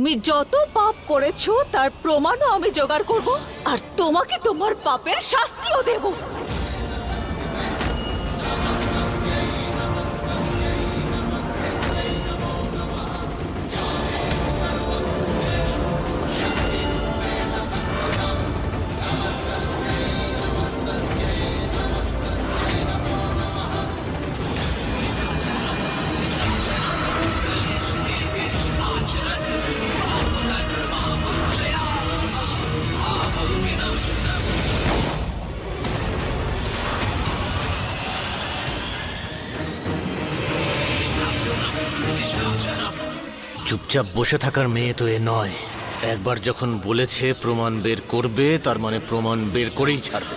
তুমি যত পাপ করেছ, তার প্রমাণও আমি জোগাড় করব, আর তোমাকে তোমার পাপের শাস্তিও দেব। চুপচাপ বসে থাকার মেয়ে তো এ নয়। একবার যখন বলেছে প্রমাণ বের করবে, তার মানে প্রমাণ বের করেই ছাড়বে।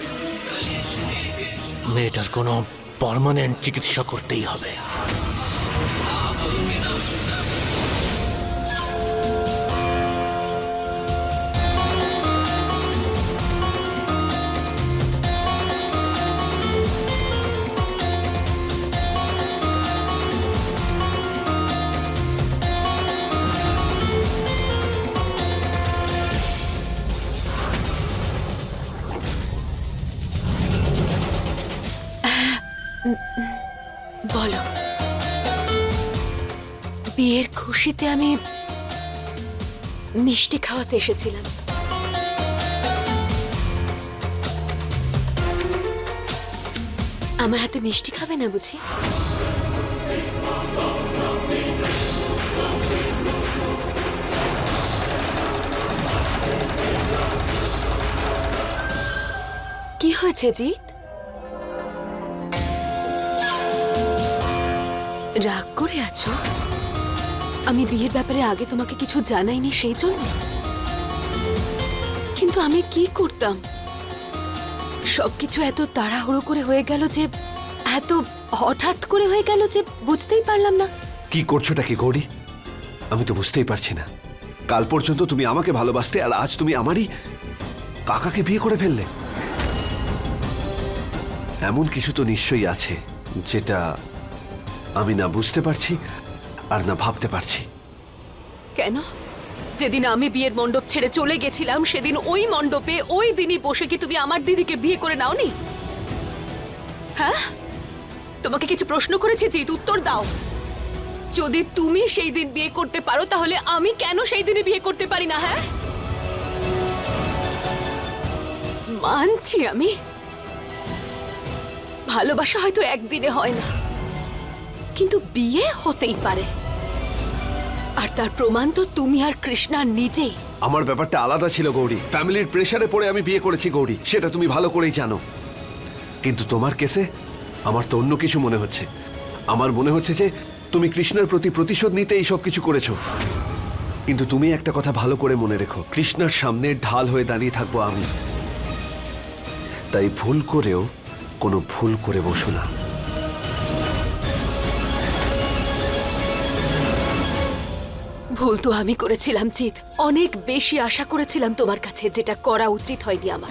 মেয়েটার কোনো পারমানেন্ট চিকিৎসা করতেই হবে। বলো। বিয়ের খুশিতে আমি মিষ্টি খাওয়াতে এসেছিলাম। আমার হাতে মিষ্টি খাবে না, বুঝি? কি হয়েছে, জিৎ? রাগ করে আছো? আমি বিয়ের ব্যাপারে আগে তোমাকে কিছু জানাইনি সেই জন্য। কিন্তু আমি কি করতাম? সবকিছু এত তাড়াহুড়ো করে হয়ে গেল যে, এত হঠাৎ করে হয়ে গেল যে বুঝতেই পারলাম না। কি করছোটা কি গৌরী? আমি তো বুঝতেই পারছি না। কাল পর্যন্ত তুমি আমাকে ভালোবাসতে আর আজ তুমি আমারই কাকাকে বিয়ে করে ফেললে। এমন কিছু তো নিশ্চয়ই আছে যেটা আমি না বুঝতে পারছি আর না ভাবতে পারছি। কেন? যেদিন আমি বিয়ের মণ্ডপ ছেড়ে চলে গেছিলাম, সেদিন ওই মণ্ডপে ওই দিনই বসে কি তুমি আমার দিদিকে বিয়ে করে নাওনি? হ্যাঁ? তোমাকে কিছু প্রশ্ন করেছি, জিৎ, উত্তর দাও। যদি তুমি সেই দিন বিয়ে করতে পারো, তাহলে আমি কেন সেই দিনে বিয়ে করতে পারি না হ্যাঁ? মানছি আমি। ভালোবাসা হয়তো একদিনে হয় না। কিন্তু বিয়ে হতেই পারে। আর তার প্রমাণ তো তুমি আর কৃষ্ণা নিজেই। আমার ব্যাপারটা আলাদা ছিল গৌরী। ফ্যামিলির প্রেসারে পড়ে আমি বিয়ে করেছি গৌরী। সেটা তুমি ভালো করেই জানো। কিন্তু তোমার কেসে আমার তো অন্য কিছু মনে হচ্ছে। আমার মনে হচ্ছে যে তুমি কৃষ্ণের প্রতি প্রতিশোধ নিতে এই সব কিছু করেছ। কিন্তু তুমি একটা কথা ভালো করে মনে রেখো। কৃষ্ণার সামনে ঢাল হয়ে দাঁড়িয়ে থাকব আমি। তাই ভুল করেও কোনো ভুল করে বসো না। ভুল তো আমি করেছিলাম, জিৎ। অনেক বেশি আশা করেছিলাম তোমার কাছে, যেটা করা উচিত হয়নি আমার।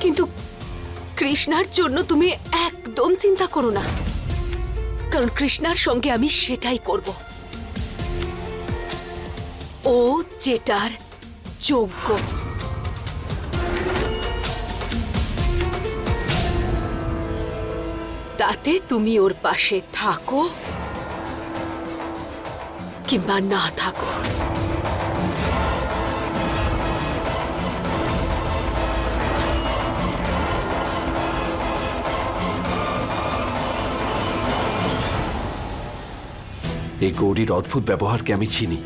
কিন্তু কৃষ্ণার জন্য তুমি একদম চিন্তা করো না। কারণ কৃষ্ণার সঙ্গে আমি সেটাই করব। ও যেটার যোগ্য। তাতে তুমি ওর পাশে থাকো কিংবা না থাকো। এই গৌরীর অদ্ভুত ব্যবহারকে আমি চিনি।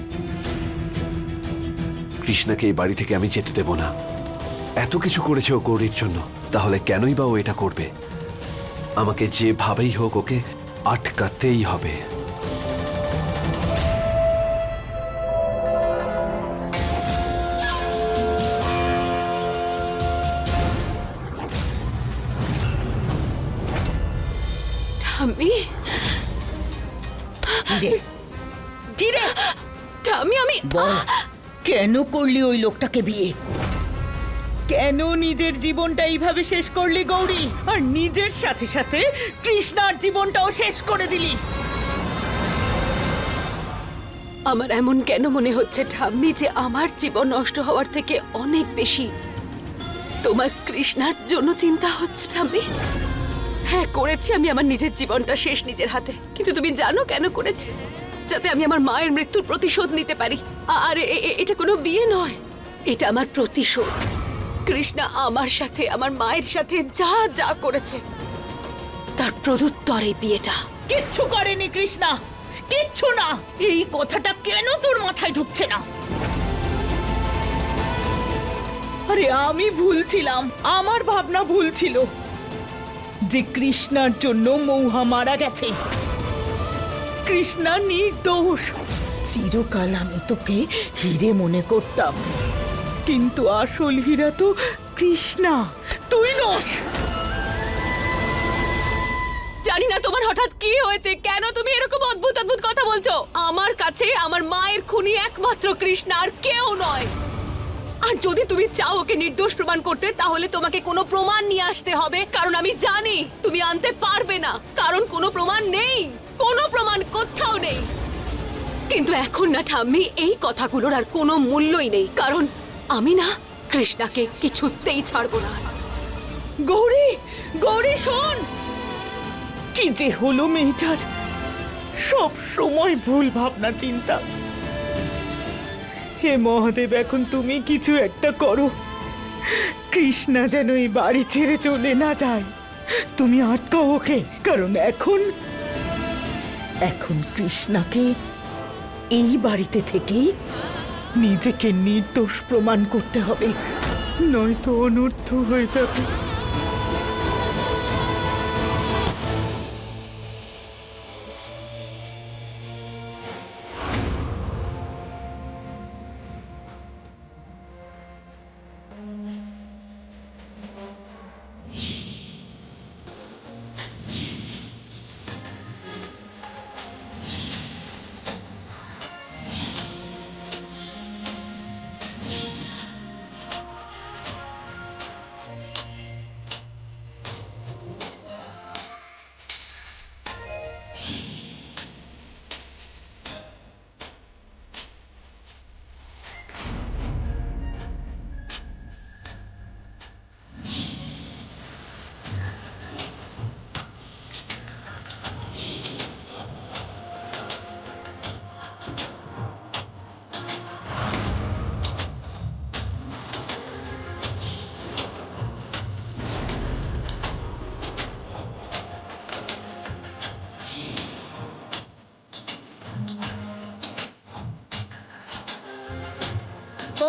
কৃষ্ণাকে এই বাড়ি থেকে আমি যেতে দেব না। এত কিছু করেছে ও গৌরীর জন্য, তাহলে কেনই বা ও এটা করবে? আমাকে যেভাবেই হোক ওকে আটকাতেই হবে। আমি বল। কেন করলি ওই লোকটাকে বিয়ে? কেন নিজের জীবনটা এইভাবে শেষ করলি গৌরী? আর নিজের সাথে সাথে কৃষ্ণার জীবনটাও শেষ করে দিলি। আমার এমন কেন মনে হচ্ছে ঠাম্মি যে আমার জীবন নষ্ট হওয়ার থেকে অনেক বেশি? তোমার কৃষ্ণার জন্য চিন্তা হচ্ছে ঠাম্মি? হ্যাঁ করেছি আমি আমার নিজের জীবনটা শেষ নিজের হাতে। কিন্তু তুমি জানো কেন করেছি? যাতে আমি আমার মায়ের মৃত্যুর প্রতিশোধ নিতে পারি। আর এটা কোনো বিয়ে নয়। এটা আমার প্রতিশোধ। কৃষ্ণা আমার সাথে, আমার মায়ের সাথে যা যা করেছে। তার প্রদুত্তর এই বিয়েটা। কিচ্ছু করেনি কৃষ্ণা। কিচ্ছু না। এই কথাটা কেন তোর মাথায় ঢুকছে না? আরে আমি ভুল ছিলাম আমার ভাবনা ভুল ছিল যে কৃষ্ণার জন্য মৌহা মারা গেছে। কৃষ্ণা নির্দোষ। চিরকাল আমি তোকে হিরে মনে করতাম। কিন্তু আসল হীরা তো কৃষ্ণা। তুই নস জানি না তোমার হঠাৎ কি হয়েছে। কেন তুমি এরকম অদ্ভুত অদ্ভুত কথা বলছো? আমার কাছে আমার মায়ের খুনি একমাত্র কৃষ্ণা আর কেউ নয়। আর যদি তুমি চাও ওকে নির্দোষ প্রমাণ করতে, তাহলে তোমাকে কোনো প্রমাণ নিয়ে আসতে হবে। কারণ আমি জানি তুমি আনতে পারবে না। কারণ কোনো প্রমাণ নেই। কোনো প্রমাণ কোথাও নেই। কিন্তু এখন না ঠাম্মি, এই কথাগুলোর আর কোনো মূল্যই নেই। কারণ আমি না কৃষ্ণাকে কিছুতেই ছাড়বো না। গৌরী গৌরী, শোন। কি যে হলো মেয়েটার? সব সময় ভুল ভাবনা, চিন্তা। হে মহাদেব, এখন তুমি কিছু একটা করো। কৃষ্ণা যেন এই বাড়ি ছেড়ে চলে না যায়। তুমি আটকাও ওকে, কারণ এখন এখন কৃষ্ণাকে এই বাড়িতে থেকেই নিজেকে নির্দোষ প্রমাণ করতে হবে। নয়তো অনর্থ হয়ে যাবে।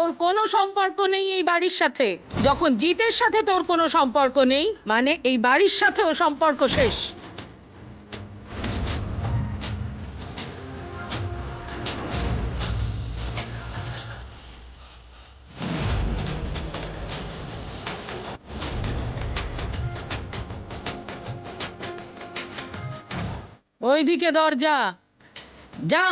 তোর কোনো সম্পর্ক নেই এই বাড়ির সাথে। যখন জিতের সাথে তোর কোনো সম্পর্ক নেই মানে এই বাড়ির সাথেও সম্পর্ক শেষ। ওইদিকে দরজা। যা।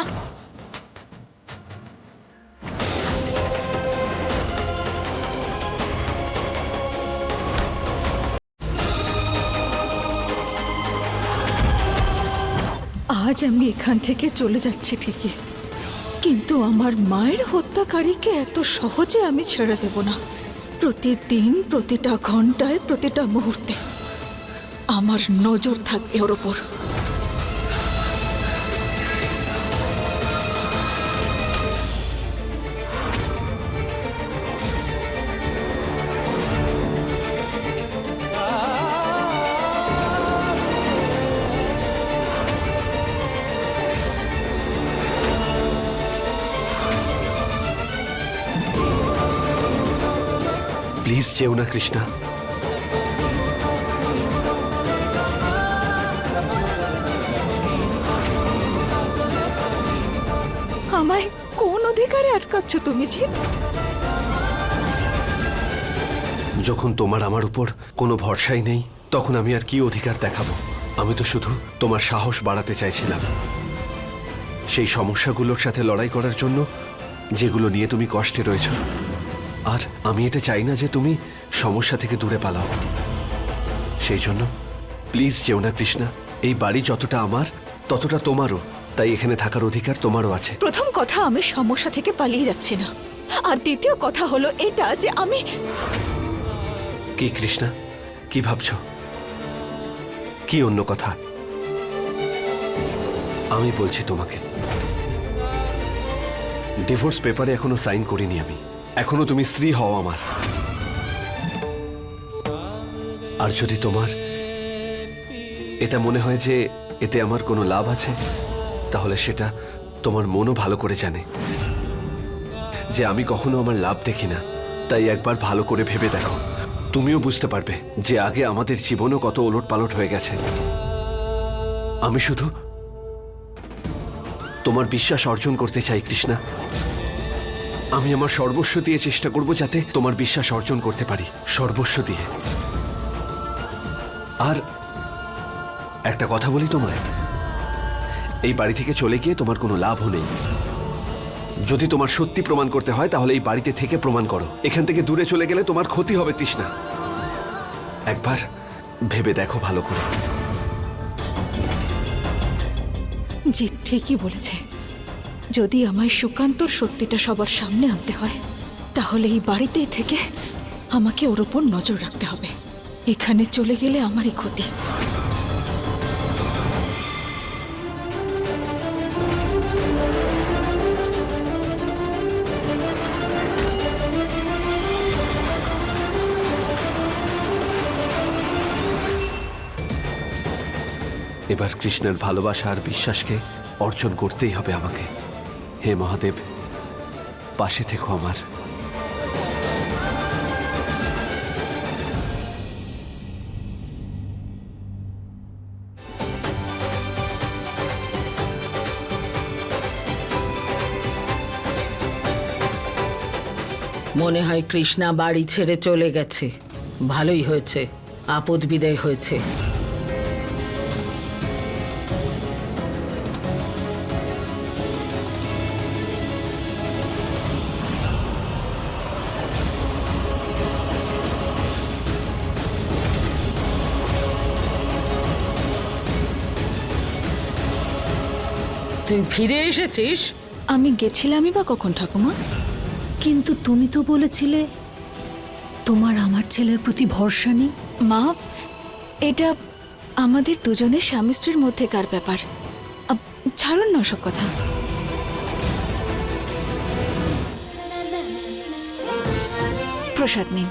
আজ আমি এখান থেকে চলে যাচ্ছি ঠিকই। কিন্তু আমার মায়ের হত্যাকারীকে এত সহজে আমি ছেড়ে দেব না। প্রতিদিন, প্রতিটা ঘন্টায়, প্রতিটা মুহূর্তে। আমার নজর থাকবে ওর ওপর প্লিজ যেও না কৃষ্ণা আমায় কোন অধিকারে আটকাচ্ছ তুমি জিৎ? যখন তোমার আমার উপর কোনো ভরসাই নেই তখন আমি আর কি অধিকার দেখাবো? আমি তো শুধু তোমার সাহস বাড়াতে চাইছিলাম। সেই সমস্যাগুলোর সাথে লড়াই করার জন্য যেগুলো নিয়ে তুমি কষ্টে রয়েছ আর আমি এটা চাই না যে তুমি সমস্যা থেকে দূরে পালাও। সেই জন্য প্লিজ যেও না কৃষ্ণা এই বাড়ি যতটা আমার ততটা তোমারও। তাই এখানে থাকার অধিকার তোমারও আছে। প্রথম কথা আমি সমস্যা থেকে পালিয়ে যাচ্ছি না। আর দ্বিতীয় কথা হলো এটা যে আমি কি কৃষ্ণা? কি ভাবছ? কি অন্য কথা? আমি বলছি তোমাকে। ডিভোর্স পেপারে এখনও সাইন করিনি আমি। এখনও তুমি স্ত্রী হও আমার। আর যদি তোমার এটা মনে হয় যে এতে আমার কোনো লাভ আছে, তাহলে সেটা তোমার মনও ভালো করে জানে। যে আমি কখনো আমার লাভ দেখি না, তাই একবার ভালো করে ভেবে দেখো। তুমিও বুঝতে পারবে যে আগে আমাদের জীবনও কত ওলট পালট হয়ে গেছে। আমি শুধু তোমার বিশ্বাস অর্জন করতে চাই, কৃষ্ণা। আমি আমার সর্বস্ব দিয়ে চেষ্টা করব যাতে তোমার বিশ্বাস অর্জন করতে পারি। সর্বস্ব দিয়ে। আর একটা কথা বলি তোমায়। এই বাড়ি থেকে চলে গিয়ে তোমার কোনো লাভও নেই। যদি তোমার সত্যি প্রমাণ করতে হয়, তাহলে এই বাড়িতে থেকে প্রমাণ করো। এখান থেকে দূরে চলে গেলে তোমার ক্ষতি হবে কৃষ্ণা একবার ভেবে দেখো ভালো করে। জিৎ ঠিকই বলেছে। যদি আমায় সুকান্তর সত্যিটা সবার সামনে আনতে হয়, তাহলে এই বাড়িতেই থেকে আমাকে ওর ওপর নজর রাখতে হবে। এখানে চলে গেলে আমারই ক্ষতি। এবার কৃষ্ণের ভালোবাসা আর বিশ্বাসকে অর্জন করতেই হবে আমাকে। হে মহাদেব, পাশে থেকো আমার। মনে হয় কৃষ্ণা বাড়ি ছেড়ে চলে গেছে। ভালোই হয়েছে, আপদ বিদায় হয়েছে। তুই ফিরে এসেছিস? আমি গেছিলামই বা কখন ঠাকুমা? কিন্তু তুমি তো বলেছিলে তোমার আমার ছেলের প্রতি ভরসা নেই। মা এটা আমাদের দুজনের স্বামী স্ত্রীর মধ্যেকার ব্যাপার। ছাড়ুন না সব কথা। প্রসাদ নিন।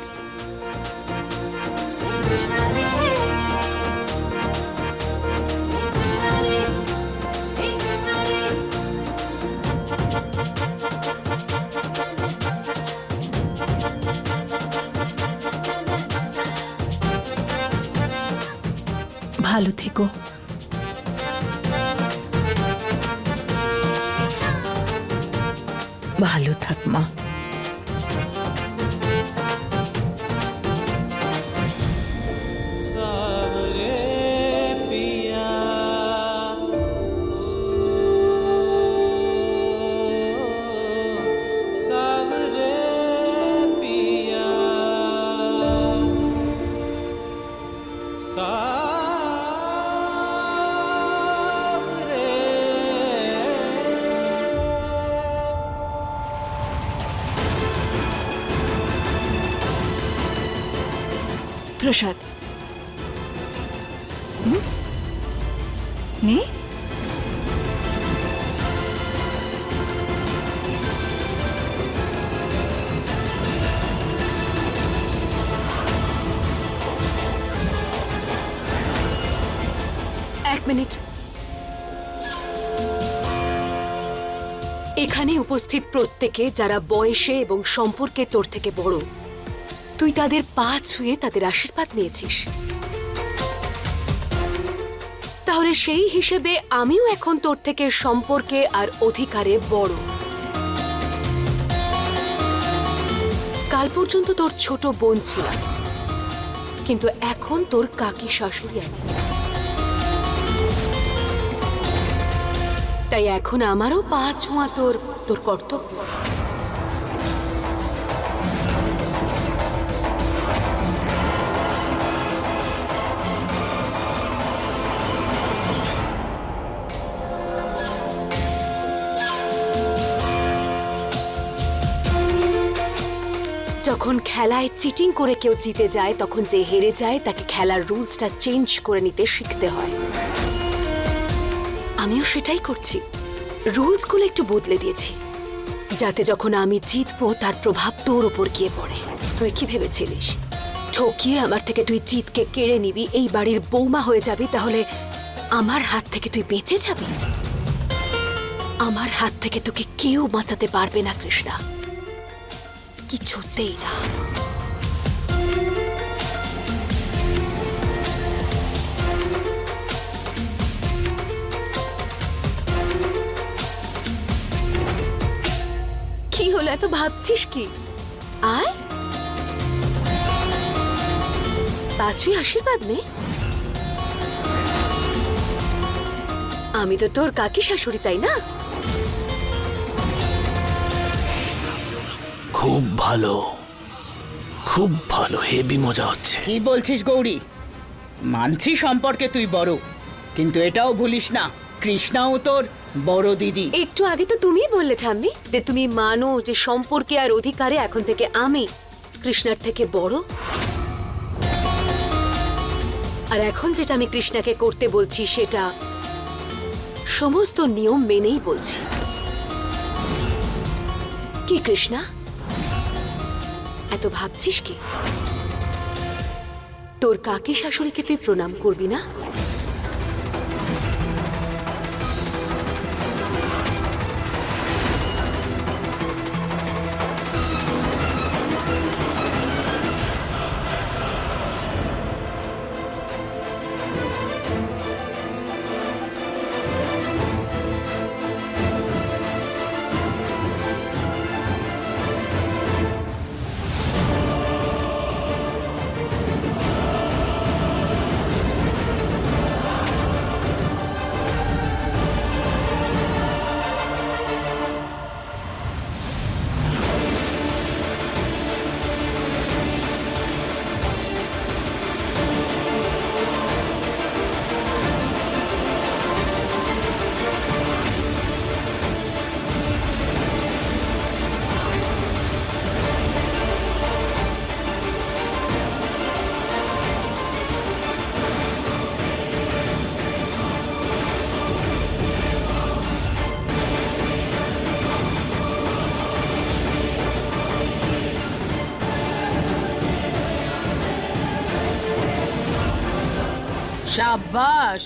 ভালো থেকো ভালো থাক মা প্রসাদ নে। এক মিনিট। এখানে উপস্থিত প্রত্যেকে যারা বয়সে এবং সম্পর্কে তোর থেকে বড় তুই তাদের পা ছুঁয়ে তাদের আশীর্বাদ নিয়েছিস। তাহলে সেই হিসেবে আমিও এখন তোর থেকে সম্পর্কে আর অধিকারে বড়। কাল পর্যন্ত তোর ছোট বোন ছিলাম। কিন্তু এখন তোর কাকি শাশুড়ি আমি। তাই এখন আমারও পা ছোঁয়া তোর তোর কর্তব্য। যখন খেলায় চিটিং করে কেউ জিতে যায়, তখন যে হেরে যায়, তাকে খেলার রুলসটা চেঞ্জ করে নিতে শিখতে হয়। আমিও সেটাই করছি। রুলসগুলো একটু বদলে দিয়েছি। যাতে যখন আমি জিতবো, তার প্রভাব তোর ওপর গিয়ে পড়ে। তুই কি ভেবেছিলিস? ঠকিয়ে আমার থেকে তুই জিতকে কেড়ে নিবি, এই বাড়ির বৌমা হয়ে যাবি, তাহলে আমার হাত থেকে তুই বেঁচে যাবি? আমার হাত থেকে তোকে কেউ বাঁচাতে পারবে না, কৃষ্ণা। কিছুতেই না। কি হলো, এত ভাবছিস কি? আয়। পাঁচুই আশীর্বাদ নে। আমি তো তোর কাকি শাশুড়ি, তাই না? খুব ভালো। খুব ভালো হেভি মজা হচ্ছে। কি বলছিস গৌরী? মানছি সম্পর্কে তুই বড় কিন্তু এটাও ভুলিস না কৃষ্ণাও তোর বড় দিদি। একটু আগে তো তুমিই বললে ঠাম্মি যে তুমি মানো যে সম্পর্কে আর অধিকারে এখন থেকে আমি কৃষ্ণার থেকে বড়। আর এখন যেটা আমি কৃষ্ণাকে করতে বলছি সেটা সমস্ত নিয়ম মেনেই বলছি। কি কৃষ্ণা? এত ভাবছিস কি? তোর কাকি শাশুড়িকে তুই প্রণাম করবি না? সাব্বাস,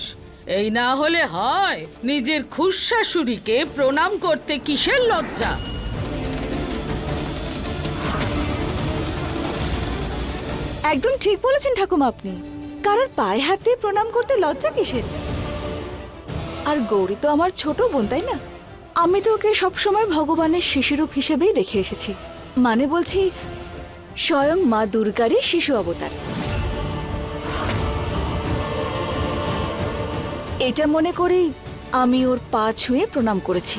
এই না হলে হয় নিজের খুশ শাশুড়িকে প্রণাম করতে কিসের লজ্জা? একদম ঠিক বলেছেন ঠাকুমা আপনি। কারোর পায়ে হাতে প্রণাম করতে লজ্জা কিসের? আর গৌরী তো আমার ছোট বোন, তাই না? আমি তো ওকে সবসময় ভগবানের শিশুরূপ হিসেবেই দেখে এসেছি। মানে বলছি, স্বয়ং মা দুর্গারই শিশু অবতার। এটা মনে করেই আমি ওর পা ছুঁয়ে প্রণাম করেছি।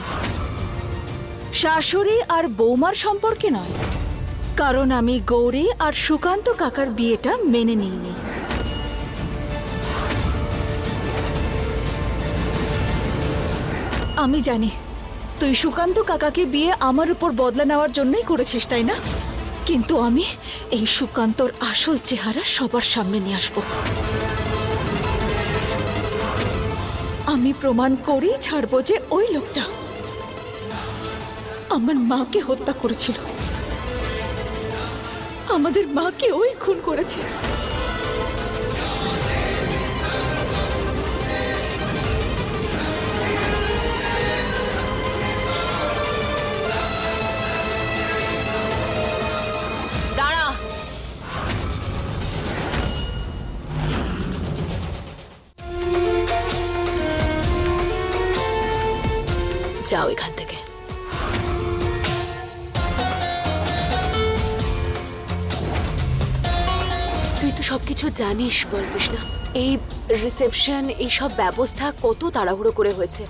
শাশুড়ি আর বৌমার সম্পর্কে নয়, কারণ আমি গৌরী আর সুকান্ত কাকার বিয়েটা মেনে নিইনি। আমি জানি, তুই সুকান্ত কাকাকে বিয়ে আমার উপর বদলা নেওয়ার জন্যই করেছিস, তাই না? কিন্তু আমি এই সুকান্তর আসল চেহারা সবার সামনে নিয়ে আসব। আমি প্রমাণ করেই ছাড়বো যে ওই লোকটা আমার মাকে হত্যা করেছিল। আমাদের মাকে ওই খুন করেছে। যাও এখান থেকে। তুই তো সবকিছু জানিস বল কৃষ্ণা এই রিসেপশন এই সব ব্যবস্থা কত তাড়াহুড়ো করে হয়েছে।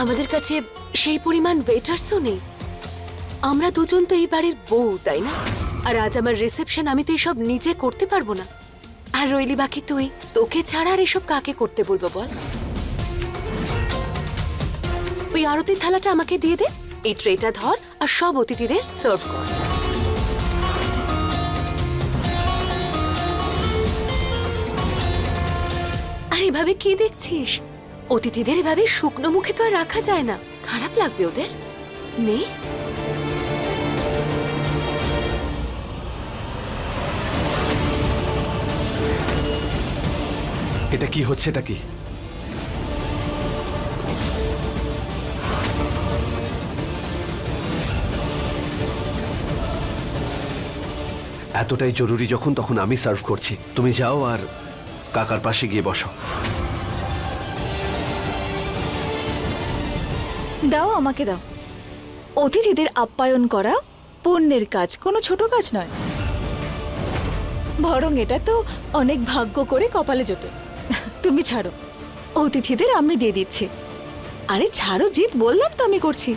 আমাদের কাছে সেই পরিমাণ ওয়েটার্সও নেই। আমরা দুজন তো এই বাড়ির বউ, তাই না? আর আজ আমার রিসেপশন আমি তো এসব নিজে করতে পারব না। আর রইলি বাকি তুই। তোকে ছাড়া আর এসব কাকে করতে বলব বল? ওই আরতির থালাটা আমাকে দিয়ে দে, এই ট্রেটা ধর আর সব অতিথিদের সার্ভ কর। আর এভাবে কি দেখছিস? অতিথিদের এভাবে শুকনো মুখে তো আর রাখা যায় না। খারাপ লাগবে ওদের। নে। এটা কি হচ্ছে এটা কি? এতটাই জরুরি যখন তখন আমি সার্ভ করছি। তুমি যাও আর কাকার পাশে গিয়ে বসো। দাও আমাকে দাও। অতিথিদের আপ্যায়ন করা পুণ্যের কাজ, কোনো ছোট কাজ নয়। বরং এটা তো অনেক ভাগ্য করে কপালে জোটে। তুমি ছাড়ো। অতিথিদের আমি দিয়ে দিচ্ছি। আরে ছাড়ো জিত বললাম তো আমি করছি।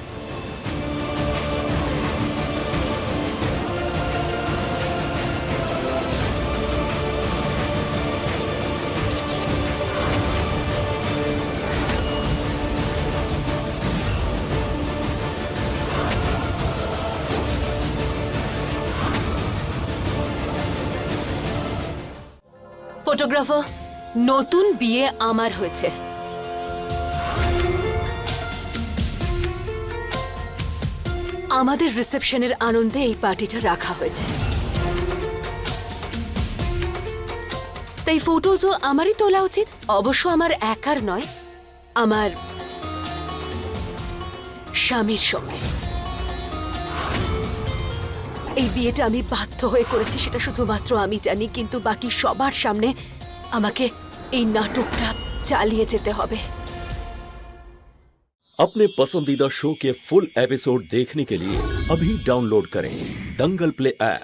ফটোগ্রাফার নতুন বিয়ে আমার হয়েছে। আমাদের রিসেপশনের আনন্দে এই পার্টিটা রাখা হয়েছে। তাই ফটোজও আমারই তোলা উচিত, অবশ্য আমার একার নয়, আমার স্বামীর সঙ্গে। এই বিয়েটা আমি বাধ্য হয়ে করেছি সেটা শুধুমাত্র আমি জানি কিন্তু বাকি সবার সামনে আমাকে এই নাটকটা চালিয়ে যেতে হবে अपने पसंदीदा शो के फुल एपिसोड देखने के लिए अभी डाउनलोड करें दंगल प्ले ऐप